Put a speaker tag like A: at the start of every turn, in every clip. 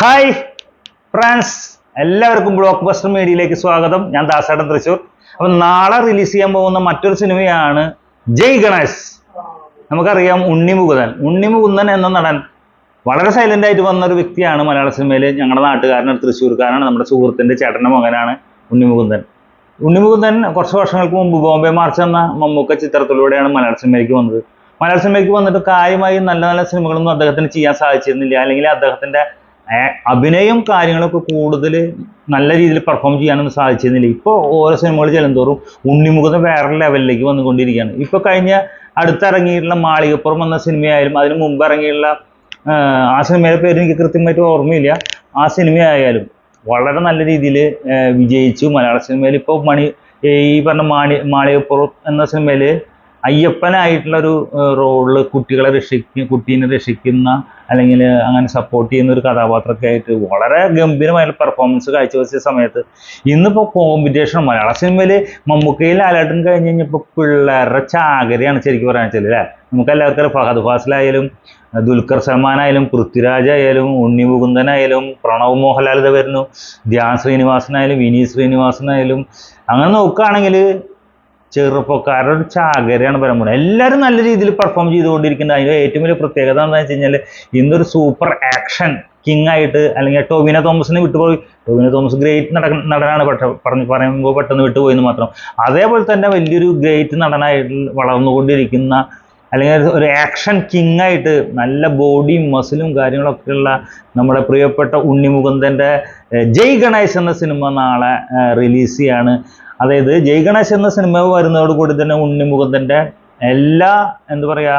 A: Hi friends എല്ലാവർക്കും blockbuster മീഡിയയിലേക്ക് സ്വാഗതം. ഞാൻ ദാസേട്ടൻ തൃശൂർ അപ്പൊ നാളെ റിലീസ് ചെയ്യാൻ പോകുന്ന മറ്റൊരു സിനിമയാണ് ജയ് ഗണേഷ് നമുക്കറിയാം ഉണ്ണി മുകുന്ദൻ. ഉണ്ണി മുകുന്ദൻ എന്ന നടൻ വളരെ സൈലന്റ് ആയിട്ട് വന്ന ഒരു വ്യക്തിയാണ് മലയാള സിനിമയിൽ ഞങ്ങളുടെ നാട്ടുകാരനാണ് തൃശ്ശൂർക്കാരനാണ്. നമ്മുടെ സുഹൃത്തിന്റെ ചേട്ടന്റെ മകനാണ് ഉണ്ണി മുകുന്ദൻ. ഉണ്ണി മുകുന്ദൻ കുറച്ച് വർഷങ്ങൾക്ക് മുമ്പ് ബോംബെ മാർച്ച് എന്ന മമ്മൂക്ക ചിത്രത്തിലൂടെയാണ് മലയാള സിനിമയിലേക്ക് വന്നത്. മലയാള സിനിമയ്ക്ക് വന്നിട്ട് കാര്യമായി നല്ല നല്ല സിനിമകളൊന്നും അദ്ദേഹത്തിന് ചെയ്യാൻ സാധിച്ചിരുന്നില്ല. അല്ലെങ്കിൽ അദ്ദേഹത്തിന്റെ അഭിനയം കാര്യങ്ങളൊക്കെ കൂടുതൽ നല്ല രീതിയിൽ പെർഫോം ചെയ്യാനൊന്നും സാധിച്ചിരുന്നില്ല. ഇപ്പോൾ ഓരോ സിനിമകൾ ചെല്ലുന്തോറും ഉണ്ണിമുഖം വേറെ ലെവലിലേക്ക് വന്നുകൊണ്ടിരിക്കുകയാണ്. ഇപ്പോൾ കഴിഞ്ഞ അടുത്തിറങ്ങിയിട്ടുള്ള മാളികപ്പുറം എന്ന സിനിമയായാലും അതിന് മുമ്പ് ഇറങ്ങിയിട്ടുള്ള ആ, ആ സിനിമയുടെ പേര് എനിക്ക് കൃത്യമായിട്ട് ഓർമ്മയില്ല. ആ സിനിമയായാലും വളരെ നല്ല രീതിയിൽ വിജയിച്ചു. മലയാള സിനിമയിൽ ഇപ്പോൾ മണി ഈ പറഞ്ഞ മാണി മാളികപ്പുറം എന്ന സിനിമയിൽ അയ്യപ്പനായിട്ടുള്ള ഒരു റോളിൽ കുട്ടികളെ രക്ഷിക്കുന്ന കുട്ടീനെ രക്ഷിക്കുന്ന അല്ലെങ്കിൽ അങ്ങനെ സപ്പോർട്ട് ചെയ്യുന്ന ഒരു കഥാപാത്രമൊക്കെ ആയിട്ട് വളരെ ഗംഭീരമായിട്ടുള്ള പെർഫോമൻസ് കാഴ്ചവെച്ച സമയത്ത് ഇന്നിപ്പോൾ കോമ്പറ്റീഷൻ മലയാള സിനിമയിൽ മമ്മൂക്കയിൽ ലാലേട്ടൻ കഴിഞ്ഞ് കഴിഞ്ഞപ്പോൾ പിള്ളേരുടെ ചാകരയാണ് ശരിക്കും പറയാൻ വെച്ചാൽ അല്ലേ നമുക്ക് എല്ലാവർക്കും ഫഹദ് ഫാസിലായാലും ദുൽഖർ സൽമാൻ ആയാലും പൃഥ്വിരാജ് ആയാലും ഉണ്ണി മുകുന്ദനായാലും പ്രണവ് മോഹൻലാൽ വരുന്നു ധ്യാൻ ശ്രീനിവാസനായാലും വിനീത് ശ്രീനിവാസനായാലും. അങ്ങനെ നോക്കുകയാണെങ്കിൽ ചെറുപ്പക്കാരുടെ ചാകരയാണ് പരമ്പര എല്ലാവരും നല്ല രീതിയിൽ പെർഫോം ചെയ്തുകൊണ്ടിരിക്കുന്നത് അതിന്റെ ഏറ്റവും വലിയ പ്രത്യേകത എന്താണെന്ന് വെച്ച് കഴിഞ്ഞാൽ ഇന്നൊരു സൂപ്പർ ആക്ഷൻ കിങ് ആയിട്ട് അല്ലെങ്കിൽ ടോവിന തോമസിനെ വിട്ടുപോയി. ടോവിന തോമസ് ഗ്രേറ്റ് നട നടനാണ് പറഞ്ഞു പറയുമ്പോൾ പെട്ടെന്ന് വിട്ടുപോയെന്ന് മാത്രം. അതേപോലെ തന്നെ വലിയൊരു ഗ്രേറ്റ് നടനായിട്ട് വളർന്നുകൊണ്ടിരിക്കുന്ന അല്ലെങ്കിൽ ഒരു- ആക്ഷൻ കിങ് ആയിട്ട് നല്ല ബോഡിയും മസിലും കാര്യങ്ങളൊക്കെ ഉള്ള നമ്മുടെ പ്രിയപ്പെട്ട ഉണ്ണിമുകുന്ദന്റെ ജയ് ഗണേശ് എന്ന സിനിമ നാളെ റിലീസ് ചെയ്യാണ്. അതായത് ജയ് എന്ന സിനിമ വരുന്നതോട് കൂടി തന്നെ ഉണ്ണിമുഖത്തിന്റെ എല്ലാ എന്താ പറയുക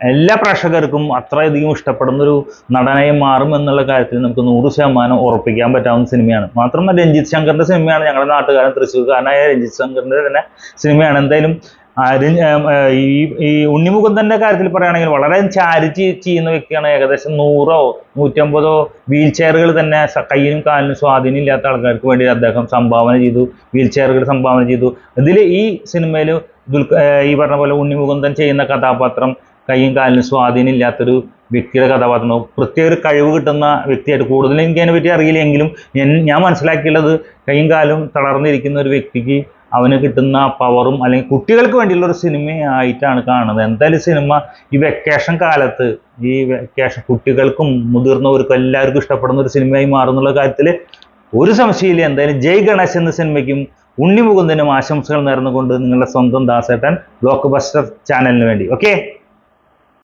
A: എല്ലാ പ്രേക്ഷകർക്കും അത്രയധികം ഇഷ്ടപ്പെടുന്ന ഒരു നടനായി മാറും എന്നുള്ള കാര്യത്തിൽ നമുക്ക് നൂറ് ശതമാനം ഉറപ്പിക്കാൻ പറ്റാവുന്ന സിനിമയാണ്. മാത്രമല്ല രഞ്ജിത്ത് ശങ്കറിന്റെ സിനിമയാണ് ഞങ്ങളുടെ നാട്ടുകാരൻ തൃശ്ശൂർക്കാരനായ രഞ്ജിത്ത് ശങ്കറിന്റെ തന്നെ സിനിമയാണ്. എന്തായാലും ആ രഞ്ജ്- ഏം, ഏ, ഈ ഈ ഉണ്ണിമുകുന്ദന്റെ കാര്യത്തിൽ പറയുകയാണെങ്കിൽ വളരെ ചാരിറ്റി ചെയ്യുന്ന വ്യക്തിയാണ് ഏകദേശം നൂറോ നൂറ്റമ്പതോ വീൽ ചെയറുകൾ തന്നെ കയ്യിലും കാലിനും സ്വാധീനം ഇല്ലാത്ത ആൾക്കാർക്ക് വേണ്ടി അദ്ദേഹം സംഭാവന ചെയ്തു വീൽ ചെയറുകൾ സംഭാവന ചെയ്തു. ഇതിൽ ഈ സിനിമയിൽ ദുൽഖ ഈ പറഞ്ഞ പോലെ ഉണ്ണിമുകുന്ദൻ ചെയ്യുന്ന കഥാപാത്രം കയ്യും കാലിനും സ്വാധീനം ഇല്ലാത്തൊരു വ്യക്തിയുടെ കഥാപാത്രം. പ്രത്യേക ഒരു കഴിവ് കിട്ടുന്ന വ്യക്തിയായിട്ട് കൂടുതൽ എനിക്ക് അതിനെപ്പറ്റി അറിയില്ലെങ്കിലും ഞാൻ മനസ്സിലാക്കിയുള്ളത് കൈയും കാലും തളർന്നിരിക്കുന്ന ഒരു വ്യക്തിക്ക് അവന് കിട്ടുന്ന പവറും അല്ലെങ്കിൽ കുട്ടികൾക്ക് വേണ്ടിയുള്ള ഒരു സിനിമയായിട്ടാണ് കാണുന്നത്. എന്തായാലും സിനിമ ഈ വെക്കേഷൻ കാലത്ത് ഈ വെക്കേഷൻ കുട്ടികൾക്കും മുതിർന്നവർക്കും എല്ലാവർക്കും ഇഷ്ടപ്പെടുന്ന ഒരു സിനിമയായി മാറുന്നുള്ള കാര്യത്തിൽ ഒരു സംശയമില്ല എന്തായാലും ജയ് ഗണേശ് എന്ന സിനിമയ്ക്കും ഉണ്ണിമുകുന്ദനും ആശംസകൾ നേർന്നുകൊണ്ട് നിങ്ങളുടെ സ്വന്തം ദാസേട്ടൻ ബ്ലോക്ക് ബസ്റ്റർ ചാനലിന് വേണ്ടി. ഓക്കെ